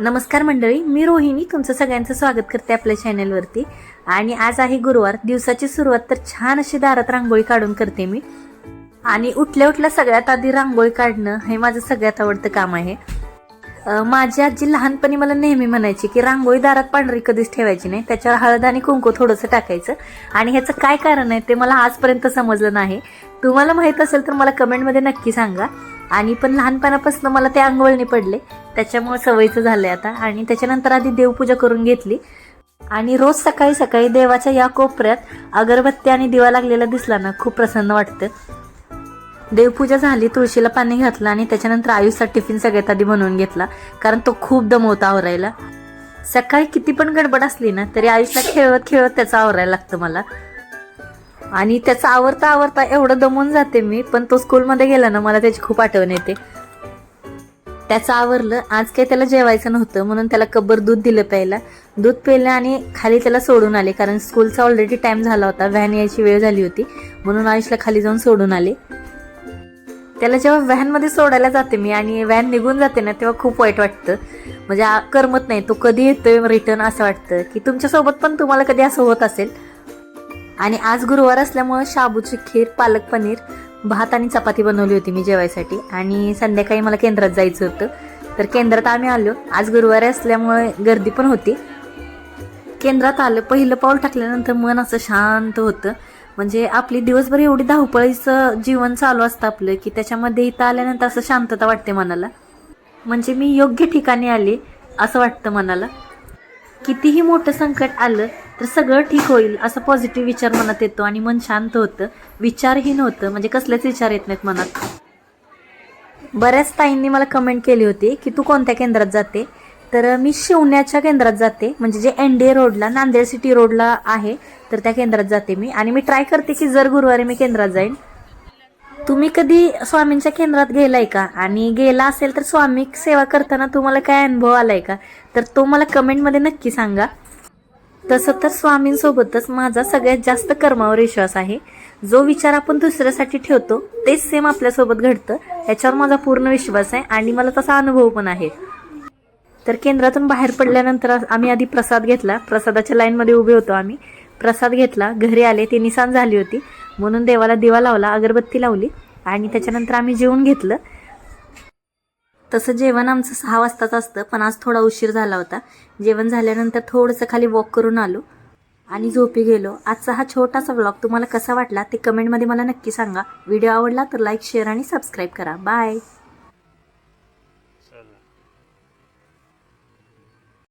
नमस्कार मंडळी मी रोहिणी तुमचं सगळ्यांचं स्वागत करते आपल्या चॅनलवरती आणि आज आहे गुरुवार दिवसाची सुरुवात तर छान अशी दारात रांगोळी काढून करते मी. आणि उठल्या उठल्या सगळ्यात आधी रांगोळी काढणं हे माझं सगळ्यात आवडतं काम आहे. माझी आजी लहानपणी मला नेहमी म्हणायची की रांगोळी दारात पांढरी कधीच ठेवायची नाही त्याच्यावर हळद आणि कुंकू थोडंसं टाकायचं. आणि ह्याचं काय कारण आहे ते मला आजपर्यंत समजलं नाही. तुम्हाला माहीत असेल तर मला कमेंटमध्ये नक्की सांगा. आणि पण लहानपणापासून मला ते अंघोळणी पडले. त्याच्यामुळे सवयीचं झालंय आता. आणि त्याच्यानंतर आधी देवपूजा करून घेतली. आणि रोज सकाळी सकाळी देवाच्या या कोपऱ्यात अगरबत्ती आणि दिवा लागलेला दिसला ना खूप प्रसन्न वाटतं. देवपूजा झाली तुळशीला पाणी घातलं आणि त्याच्यानंतर आयुषचा टिफिन सगळ्यात आधी बनवून घेतला. कारण तो खूप दमवता आवरायला. सकाळी किती पण गडबड असली ना तरी आयुषला खेळत खेळत त्याचं आवरायला लागतं मला. आणि त्याचं आवरता आवरता एवढं दमून जाते मी पण तो स्कूलमध्ये गेला ना मला त्याची खूप आठवण येते. त्याचं आवरलं आज काही त्याला जेवायचं नव्हतं म्हणून त्याला कब्बर दूध दिलं प्यायला. दूध प्यायलं आणि खाली त्याला सोडून आले कारण स्कूलचा ऑलरेडी टाईम झाला होता व्हॅन यायची वेळ झाली होती म्हणून आयुषला खाली जाऊन सोडून आले. त्याला जेव्हा व्हॅनमध्ये सोडायला जाते मी आणि व्हॅन निघून जाते ना तेव्हा खूप वाईट वाटतं. म्हणजे करमत नाही. तो कधी येतोय रिटर्न असं वाटतं. की तुमच्यासोबत पण तुम्हाला कधी असं होत असेल. आणि आज गुरुवार असल्यामुळं शाबूची खीर पालक पनीर भात आणि चपाती बनवली होती मी जेवायसाठी. आणि संध्याकाळी मला केंद्रात जायचं होतं. तर केंद्रात आम्ही आलो. आज गुरुवारी असल्यामुळे गर्दी पण होती. केंद्रात आलं. पहिलं पाऊल टाकल्यानंतर मन असं शांत होतं. म्हणजे आपली दिवसभर एवढी धावपळीचं जीवन चालू असतं आपलं की त्याच्यामध्ये इथं आल्यानंतर असं शांतता वाटते मनाला. म्हणजे मी योग्य ठिकाणी आले असं वाटतं मनाला. कितीही मोठं संकट आलं तर सगळं ठीक होईल असं पॉझिटिव्ह विचार मनात येतो आणि मन शांत होतं. विचारहीन होतं म्हणजे कसलेच विचार येत नाहीत मनात. बऱ्याच ताईंनी मला कमेंट केली होती की तू कोणत्या केंद्रात जाते? तर मी शिवण्याच्या केंद्रात जाते. म्हणजे जे एन डी ए रोडला नांदेड सिटी रोडला आहे तर त्या केंद्रात जाते मी. आणि मी ट्राय करते की जर गुरुवारी मी केंद्रात जाईन. तुम्ही कधी स्वामींच्या केंद्रात गेलाय का? आणि गेला असेल तर स्वामी सेवा करताना तुम्हाला काय अनुभव आलाय का? तर तो मला कमेंटमध्ये नक्की सांगा. तसं तर स्वामींसोबतच माझा सगळ्यात जास्त कर्मावर विश्वास आहे. जो विचार आपण दुसऱ्यासाठी ठेवतो तेच सेम आपल्यासोबत घडतं. याच्यावर माझा पूर्ण विश्वास आहे आणि मला तसा अनुभव पण आहे. तर केंद्रातून बाहेर पडल्यानंतर आम्ही आधी प्रसाद घेतला. प्रसादाच्या लाईनमध्ये उभे होतो आम्ही. प्रसाद घेतला. घरी आले. ती निसान झाली होती. म्हणून देवाला दिवा लावला. अगरबत्ती लावली. आणि त्याच्यानंतर आम्ही जेवण घेतलं. तसं जेवण आमचं सहा वाजताच असतं पण आज थोडा उशीर झाला होता. जेवण झाल्यानंतर थोडंसं खाली वॉक करून आलो आणि झोपी गेलो. आजचा हा छोटासा व्लॉग तुम्हाला कसा वाटला ते कमेंटमध्ये मला नक्की सांगा. व्हिडिओ आवडला तर लाईक शेअर आणि सबस्क्राईब करा. बाय